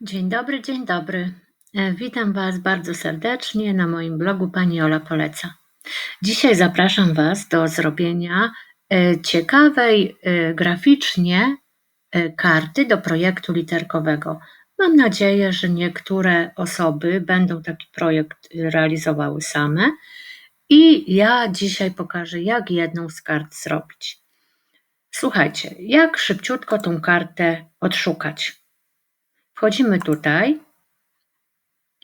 Dzień dobry, dzień dobry. E, Witam Was bardzo serdecznie na moim blogu Pani Ola Poleca. Dzisiaj zapraszam Was do zrobienia e, ciekawej e, graficznie karty do projektu literkowego. Mam nadzieję, że niektóre osoby będą taki projekt realizowały same i ja dzisiaj pokażę, jak jedną z kart zrobić. Słuchajcie, jak szybciutko tą kartę odszukać. Wchodzimy tutaj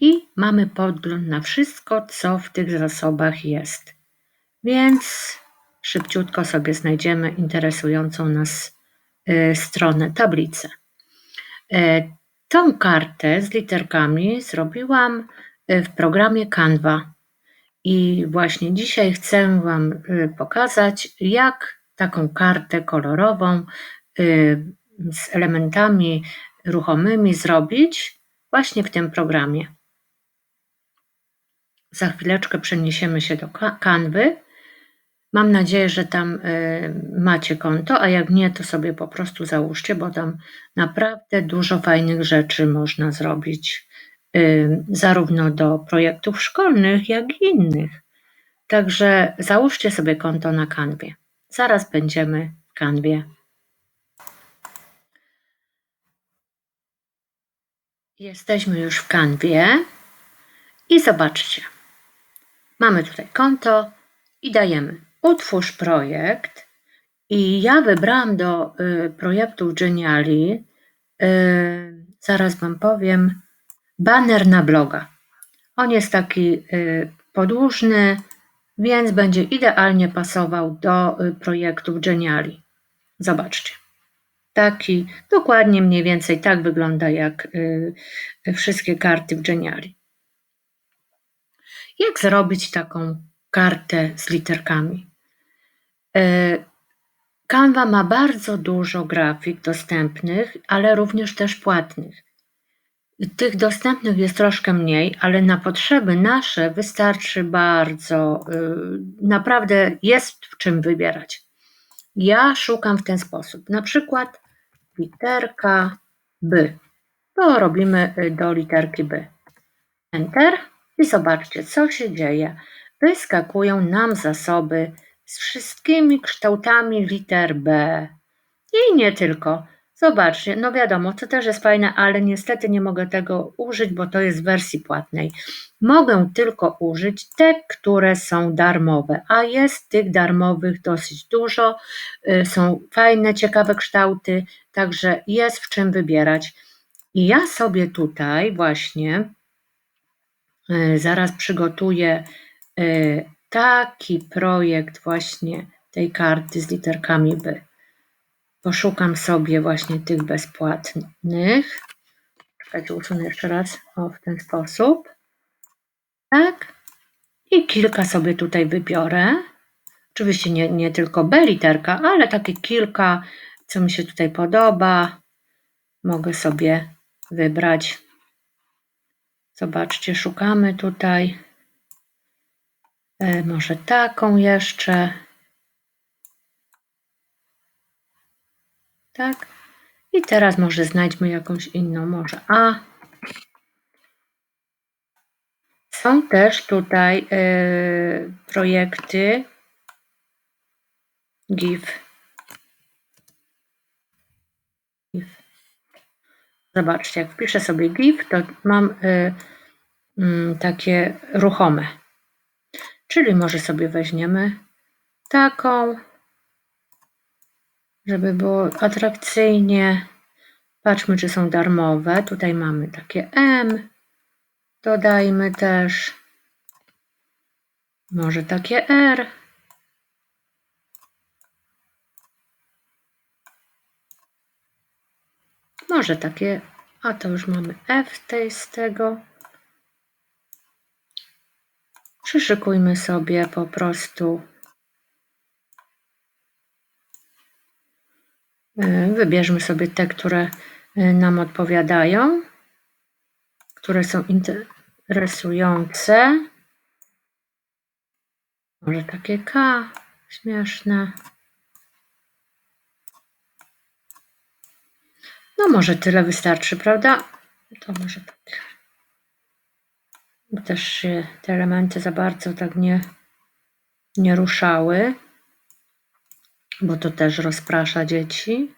i mamy podgląd na wszystko, co w tych zasobach jest. Więc szybciutko sobie znajdziemy interesującą nas y, stronę, tablicę. Y, tą kartę z literkami zrobiłam y, w programie Canva. I właśnie dzisiaj chcę Wam pokazać, jak taką kartę kolorową z elementami ruchomymi zrobić właśnie w tym programie. Za chwileczkę przeniesiemy się do kanwy. Mam nadzieję, że tam y, macie konto, a jak nie, to sobie po prostu załóżcie, bo tam naprawdę dużo fajnych rzeczy można zrobić, y, zarówno do projektów szkolnych, jak i innych. Także załóżcie sobie konto na kanwie. Zaraz będziemy w kanwie. Jesteśmy już w kanwie i zobaczcie. Mamy tutaj konto i dajemy utwórz projekt i ja wybrałam do y, projektów Geniali, y, zaraz Wam powiem, baner na bloga. On jest taki y, podłużny, więc będzie idealnie pasował do y, projektów Geniali. Zobaczcie. Taki, dokładnie mniej więcej tak wygląda jak y, wszystkie karty w Geniali. Jak zrobić taką kartę z literkami? Y, Canva ma bardzo dużo grafik dostępnych, ale również też płatnych. Tych dostępnych jest troszkę mniej, ale na potrzeby nasze wystarczy bardzo, y, naprawdę jest w czym wybierać. Ja szukam w ten sposób. Na przykład literka B. To robimy y, do literki B. Enter i zobaczcie, co się dzieje. Wyskakują nam zasoby z wszystkimi kształtami liter B. I nie tylko. Zobaczcie, no wiadomo, to też jest fajne, ale niestety nie mogę tego użyć, bo to jest w wersji płatnej. Mogę tylko użyć te, które są darmowe, a jest tych darmowych dosyć dużo. Y, są fajne, ciekawe kształty, także jest w czym wybierać. I ja sobie tutaj właśnie y, zaraz przygotuję y, taki projekt właśnie tej karty z literkami B. Poszukam sobie właśnie tych bezpłatnych. Czekajcie, usunę jeszcze raz. O, w ten sposób. Tak. I kilka sobie tutaj wybiorę. Oczywiście nie, nie tylko B literka, ale takie kilka, co mi się tutaj podoba. Mogę sobie wybrać. Zobaczcie, szukamy tutaj. E, może taką jeszcze. Tak. I teraz może znajdźmy jakąś inną, może A. Są też tutaj y, projekty GIF. GIF. Zobaczcie, jak wpiszę sobie GIF, to mam y, y, takie ruchome. Czyli może sobie weźmiemy taką żeby było atrakcyjnie. Patrzmy, czy są darmowe. Tutaj mamy takie M. Dodajmy też. Może takie R. Może takie, a to już mamy F tej z tego. Przyszykujmy sobie po prostu wybierzmy sobie te, które e, nam odpowiadają, które są interesujące. Może takie K śmieszne. No może tyle wystarczy, prawda? To może tak. Bo też się te elementy za bardzo tak nie, nie ruszały, bo to też rozprasza dzieci.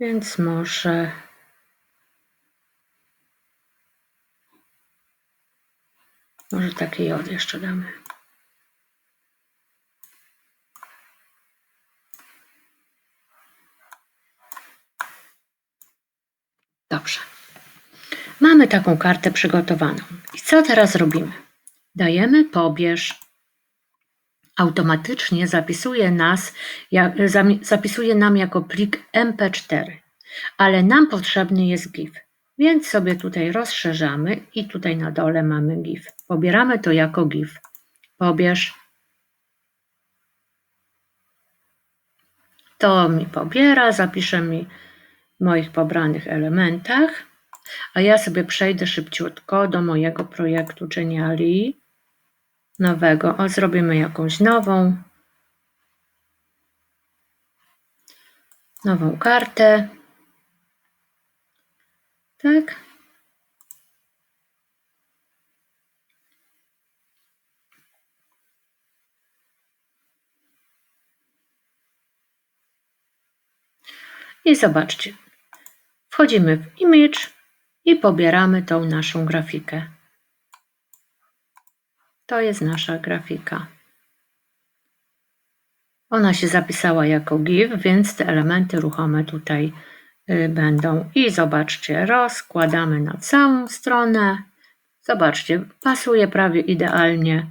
Więc może może taki jod jeszcze damy. Dobrze. Mamy taką kartę przygotowaną. I co teraz robimy? Dajemy pobierz. Automatycznie zapisuje, nas, zapisuje nam jako plik MP4, ale nam potrzebny jest GIF. Więc sobie tutaj rozszerzamy i tutaj na dole mamy GIF. Pobieramy to jako GIF. Pobierz. To mi pobiera, zapisze mi w moich pobranych elementach, a ja sobie przejdę szybciutko do mojego projektu Geniali nowego. O, zrobimy jakąś nową, nową kartę. Tak. I zobaczcie, wchodzimy w image i pobieramy tą naszą grafikę. To jest nasza grafika. Ona się zapisała jako GIF, więc te elementy ruchome tutaj y, będą. I zobaczcie, rozkładamy na całą stronę. Zobaczcie, pasuje prawie idealnie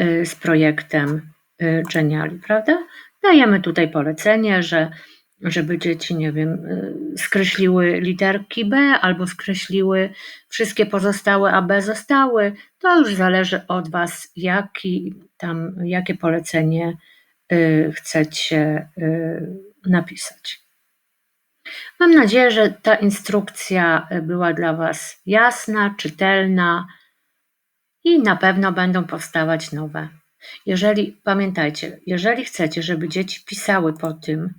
y, z projektem y, Geniali, prawda? Dajemy tutaj polecenie, że żeby dzieci, nie wiem, y, skreśliły literki B albo skreśliły wszystkie pozostałe, a B zostały. To już zależy od Was, jaki tam, jakie polecenie y, chcecie y, napisać. Mam nadzieję, że ta instrukcja była dla Was jasna, czytelna i na pewno będą powstawać nowe. Jeżeli pamiętajcie, jeżeli chcecie, żeby dzieci pisały po tym,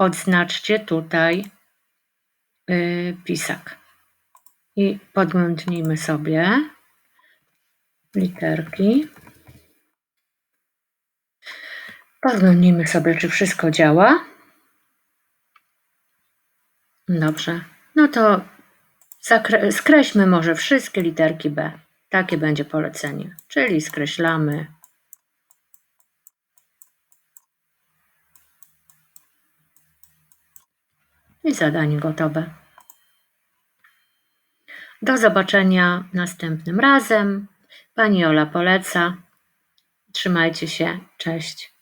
odznaczcie tutaj y, pisak i podglądnijmy sobie literki. Podglądnijmy sobie, czy wszystko działa. Dobrze. No to skreślmy może wszystkie literki B. Takie będzie polecenie. Czyli skreślamy i zadanie gotowe. Do zobaczenia następnym razem. Pani Ola poleca. Trzymajcie się. Cześć.